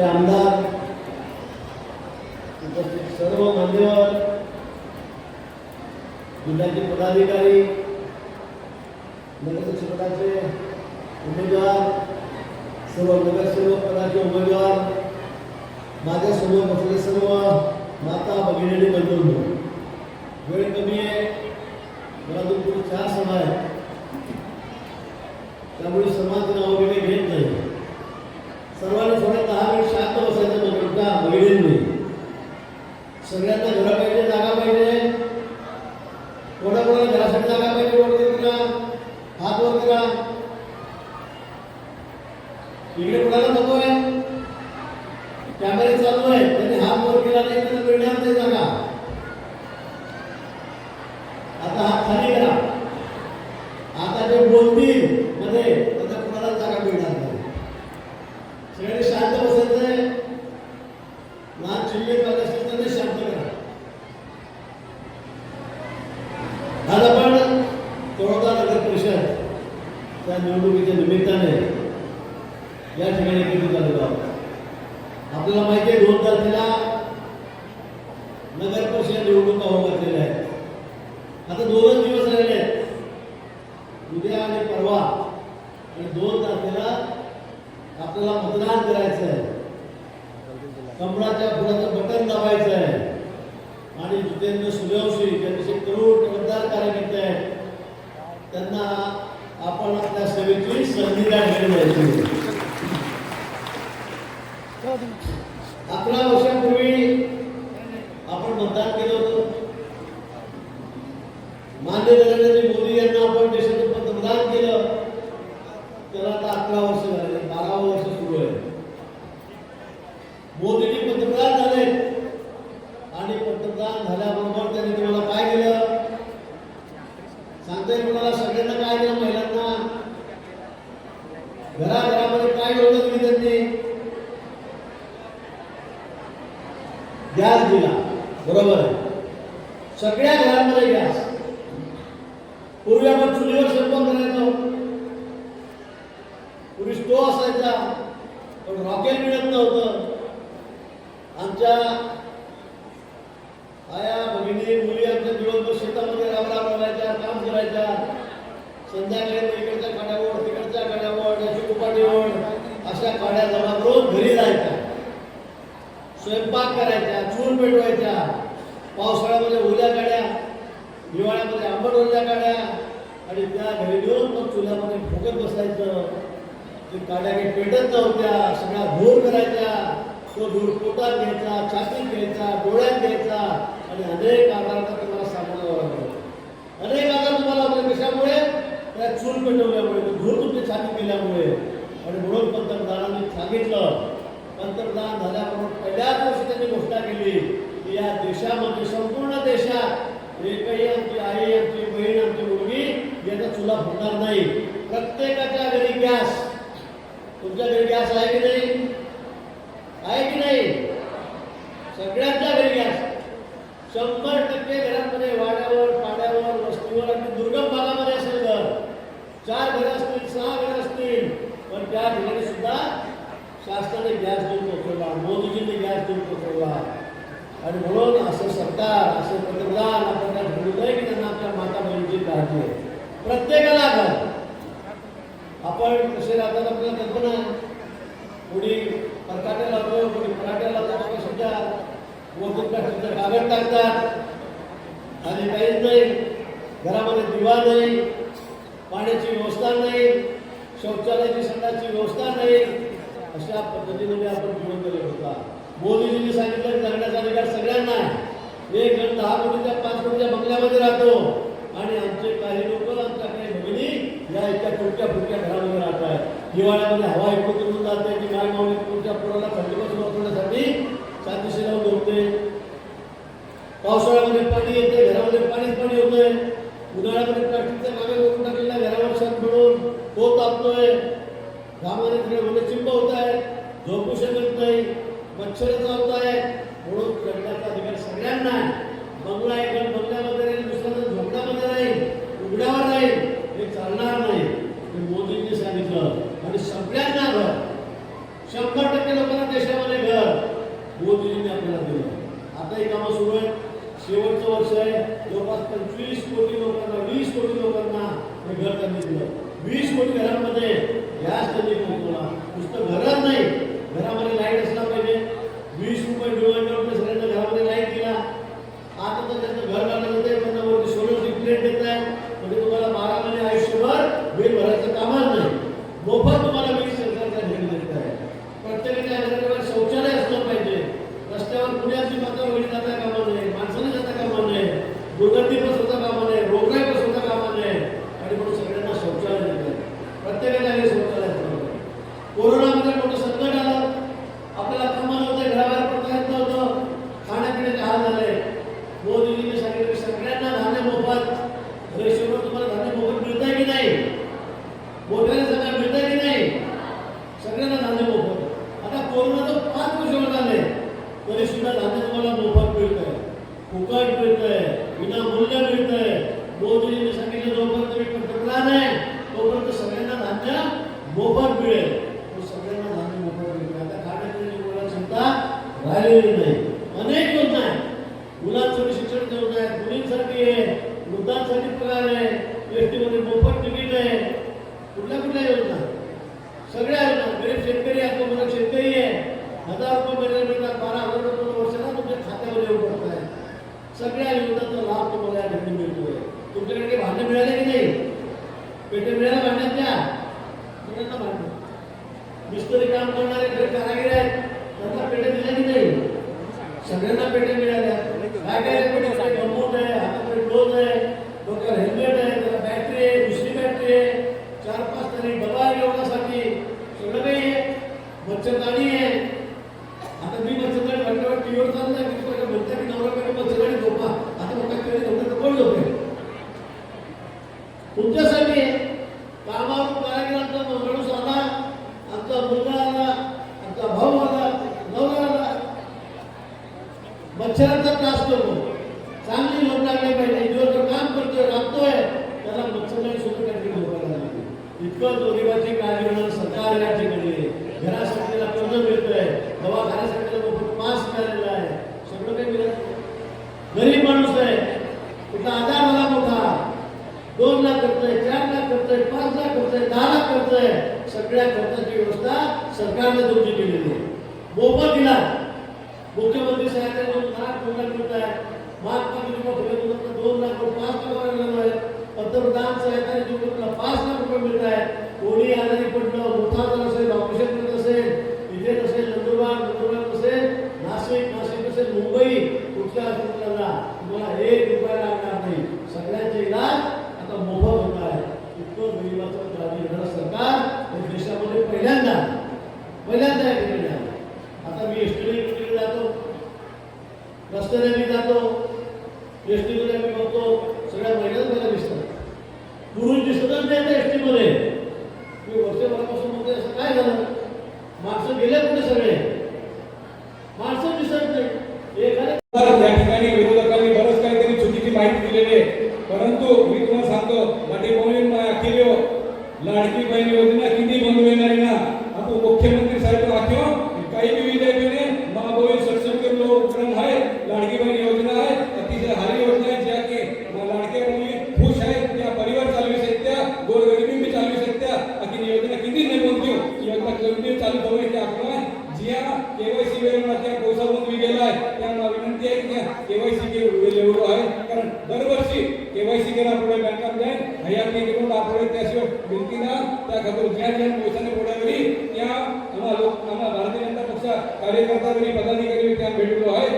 आपले आमदार उपस्थित सर्व मान्यवर जिल्ह्याचे पदाधिकारी नगरसेवकाचे उमेदवार सर्व नगरसेवक पदाचे उमेदवार माझ्यासमोर बसलेले सर्व माता भगिनी बंधूंनो वेळ कमी आहे मला तुमची चार सभा आहेत त्यामुळे समाज नाव वगैरे घेत नाही सर्वांनी थोडे दहा मिनिट शांत बसायचं म्हणून का महिलांनी सगळ्यांना घरा पाहिजे जागा पाहिजे. कोणा कोणाला घरासाठी जागा पाहिजे वर करा हात वर करा इकडे कोणाला नको आहे? कॅमेरे चालू आहे. त्यांनी हात वर केला नाही तर मिळणार नाही जागा. आता हात खाली करा. आता जे बोलतील. मध्ये आता कोणाला जागा मिळणार नाही सगळ्यांनी शांत बसायचंय लहान चिल्ले पाहिजे असेल तर ते शांत करा आज आपण तळोदा नगर परिषद त्या निवडणुकीच्या निमित्ताने या ठिकाणी एकत्रित झालेलो आहोत? आपल्याला माहिती आहे दोन तारखेला नगर परिषद निवडणुका होऊ घातलेल्या आहेत. आता दोनच दिवस राहिले आहेत. उद्या आणि परवा आणि दोन तारखेला आपल्याला मतदान करायचं आहे. कमळाच्या फुलाचं बटन दाबायचं आहे. आणि जितेंद्र सूर्यवंशी ज्यांचे करोड मतदार कार्यकर्ते आहेत त्यांना आपण आपल्या सेवेची संधी द्यायची अकरा वर्षापूर्वी आपण मतदान केलं होतं मान्य नरेंद्र मोदी यांना आपण देशाचं पंतप्रधान केलं त्याला आता अकरा वर्ष झाले बारावं वर्ष सुरू आहे मोदींनी पंतप्रधान झाले आणि पंतप्रधान झाल्याबरोबर त्यांनी तुम्हाला काय केलं सांगता येईल तुम्हाला सगळ्यांना काय केलं महिलांना घराघरामध्ये काय योजना दिली त्यांनी गॅस दिला बरोबर आहे. सगळ्या घरांमध्ये गॅस. पूर्वी आपण चुलीवर स्वयंपाक करायचो. पूर्वी स्टो असायचा पण रॉकेल मिळत नव्हतं. आमच्या आया भगिनी मुली आमच्या दिवसभर शेतामध्ये राम राम राबायच्या काम करायच्या. संध्याकाळी इकडच्या काड्यावर तिकडच्या काड्यावर याची उपाटीवर अशा काड्या जमा रोज घरी जायच्या. स्वयंपाक करायच्या चूल पेटवायच्या. पावसाळ्यामध्ये ओल्या काड्या हिवाळ्यामध्ये आंबट ओल्या काड्या आणि त्या घरी घेऊन मग चुल्यामध्ये फुगत बसायचं. ते काड्या काही पेटत नव्हत्या सगळ्या धूर करायच्या. तो धूर पोटात घ्यायचा छातीत घ्यायचा डोळ्यात घ्यायचा आणि अनेक आजारांना तुम्हाला सामोरं लागतो अनेक आजार तुम्हाला होते कशामुळे? त्या चूल पेटवल्यामुळे धूर तुमची छाती केल्यामुळे आणि म्हणून पंतप्रधानांनी सांगितलं. पंतप्रधान झाल्याबरोबर पहिल्याच वर्षी त्यांनी घोषणा केली. या देशामध्ये संपूर्ण देशात एकही आमची आई आमची बहीण आमची मुलगी याचा चुला फुटणार नाही. प्रत्येकाच्या घरी गॅस. तुमच्या घरी गॅस आहे की नाही? आहे की नाही? सगळ्यांच्या घरी गॅस. शंभर टक्के घरांमध्ये वाड्यावर पाड्यावर वस्तीवर आणि दुर्गम भागामध्ये असेल घर. चार घरं असतील सहा घरं असतील पण त्या ठिकाणी सुद्धा शासनाने गॅस देऊन पोचवला मोदीजींनी गॅस देऊन पोचवला आणि म्हणून असं सरकार असं पंतप्रधान आपण त्या ठरवलंय की त्यांना आपल्या माता बहिणीची काळजी आहे. प्रत्येकाला घर आपण कसे राहतात आपल्याला कल्पना आहे. कोणी परकाट्या लावतो कोणी पराठे लावतो कोणी सुद्धा वरतून सुद्धा कागद टाकतात. आणि काहीच नाही. घरामध्ये दिवा नाही. पाण्याची व्यवस्था नाही. शौचालयाची संडाची व्यवस्था नाही. अशा पद्धतीने आपण जीवन केले होता. मोदीजींनी सांगितलं करण्याचा अधिकार सगळ्यांना आहे. एक जण दहा कोटीच्या पाच कोटीच्या बंगल्यामध्ये राहतो. आणि आमचे काही लोक आमच्या काही भगिनी या इतक्या फुटक्या फुटक्या घरामध्ये राहत आहेत. हिवाळ्यामध्ये हवा एकत्र होऊन जाते की माय माऊली तुमच्या पुराला थंडीपासून वाचवण्यासाठी सातशे लावून होते पावसाळ्यामध्ये पाणी येते वीस कोटी घरांमध्ये गॅस कधी पोहोचवला नुसतं घरात नाही वृद्धांसाठी पगार आहे. एस मध्ये मोफत तिकीट आहे. कुठल्या कुठल्या योजना? सगळ्या योजना. गरीब शेतकरी मला शेतकरी आहे. हज़ार रुपये महिन्याला मिळतात बारा हज़ार रुपये वर्षाला तुमच्या खात्यावर येऊ पडत आहे. सगळ्या योजनांचा लाभ तुम्हाला या ठिकाणी मिळतोय. तुमच्याकडे भांडे मिळाले की नाही? पेटे मिळाल्या भांड्याच्या सगळ्यांना भांडे. मिस्त्री काम करणारे घर कारागीर आहेत. त्यांना पेटे दिल्या की नाही? सगळ्यांना पेटे मिळाल्या. काय काय पेटे गंमूट आहे हाताकडे आहे. मच्छरदाणी आहे. आता मी मच्छरदाणी म्हटल्यावर टीव्हीवर चाललंय. मी तुम्हाला म्हणते की नवरा कडे मच्छरदाणी झोपा. आता म्हणतात कधी झोपलं तर कोण झोपेल तुमच्यासाठी आहे. कामावर आमचा माणूस आला आमचा मुलगा आला आमचा भाऊ आला नवरा आला. मच्छरांचा त्रास करतो. चांगली लोक लागली पाहिजे. दिवसभर काम करतोय राबतोय. त्याला मच्छरदाणी सुद्धा काहीतरी झोपायला लागली. इतकं गरिबाची काळजी म्हणून सरकार या ठिकाणी घरासाठीला घरासाठी त्याला कर्ज मिळतंय. दवाखान्यासाठी मोफत पास मिळालेला आहे. सगळं काही मिळत गरीब माणूस आहे. कुठला आजार झाला मोठा दोन लाख करतोय चार लाख करतोय पाच लाख करतोय दहा लाख करतोय सगळ्या खर्चाची व्यवस्था सरकारने तुमची केलेली आहे. मोफत दिला. मुख्यमंत्री साहेबांनी दोन लाख दोन लाख मिळत आहे महात्मा ज्योतिबा फुले दोन लाख रुपये पाच लाख रुपये पंतप्रधान साहेब पैसे गेला पुढे बँकामध्ये भैया मी गेलो दाखवले त्याशिवाय बिलकीला त्या खातो ज्या ज्या पैशाने पोटावरी त्या आम्हा लोक आम्हा भारतीय जनता पक्ष कार्यकर्ता पदाधिकारी त्या भेटलो आहे.